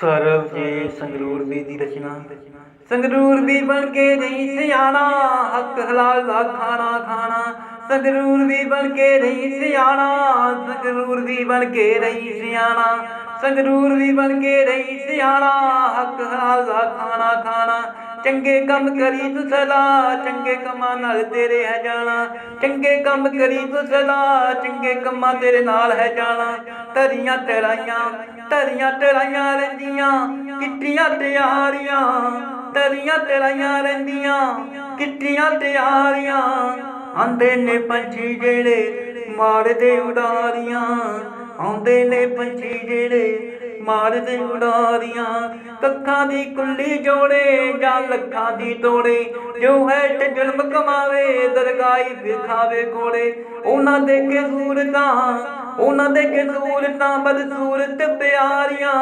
ਸਰਬਜੀਤ ਸੰਗਰੂਰ ਵੀ ਦੀ ਰਚਨਾ। ਸੰਗਰੂਰ ਵੀ ਬਣ ਕੇ ਨਹੀਂ ਸਿਆਣਾ, ਹੱਕ ਹਲਾਲ ਦਾ ਖਾਣਾ ਖਾਣਾ। ਸੰਗਰੂਰ ਵੀ ਬਣ ਕੇ ਨਹੀਂ ਸਿਆਣਾ, ਸੰਗਰੂਰ ਵੀ ਬਣ ਕੇ ਨਹੀਂ ਸਿਆਣਾ। ਸੰਗਰੂਰ ਵੀ ਬਣ ਕੇ ਨਹੀਂ ਸਿਆਣਾ, ਹੱਕ ਹਲਾਲ ਦਾ ਖਾਣਾ ਖਾਣਾ। ਚੰਗੇ ਕੰਮ ਕਰੀ ਤੂੰ ਸਦਾ, ਚੰਗੇ ਕੰਮਾਂ ਨਾਲ ਤੇਰੇ ਹੈ ਜਾਣਾ। ਚੰਗੇ ਕੰਮ ਕਰੀ ਤੂੰ ਸਦਾ, ਚੰਗੇ ਕੰਮਾਂ ਤੇਰੇ ਨਾਲ ਹੈ ਜਾਣਾ। ਧਰੀਆਂ ਤੇਰਾਈਆਂ ਧਰੀਆਂ ਤੇਰਾਈਆਂ ਰਹਿੰਦੀਆਂ ਕਿੱਟੀਆਂ ਤਿਆਰੀਆਂ ਧਰੀਆਂ ਤੇਰਾਈਆਂ ਰਹਿੰਦੀਆਂ ਕਿੱਟੀਆਂ ਤਿਆਰੀਆਂ ਆਂਦੇ ਨੇ ਪੰਛੀ ਜਿਹੜੇ ਮਾਰਦੇ ਉਡਾਰੀਆਂ। ਆਉਂਦੇ ਨੇ ਪੰਛੀ ਜਿਹੜੇ ਮਾਰਦੇ ਉਡਾਰੀਆਂ, ਕੱਖਾਂ ਦੀ ਕੁੱਲੀ ਜੋੜੇ ਜਾਂ ਲੱਖਾਂ ਦੀ ਤੋੜੇ, ਜੋ ਹੈ ਤੇ ਜ਼ੁਲਮ ਕਮਾਵੇ, ਦਰਗਾਹੀ ਵਿਖਾਵੇ ਕੋੜੇ। ਉਹਨਾਂ ਦੇ ਕੇ ਸੂਰਤਾਂ, ਉਹਨਾਂ ਦੇ ਕੇ ਸੂਰਤਾਂ ਬਦਸੂਰਤ ਪਿਆਰੀਆਂ।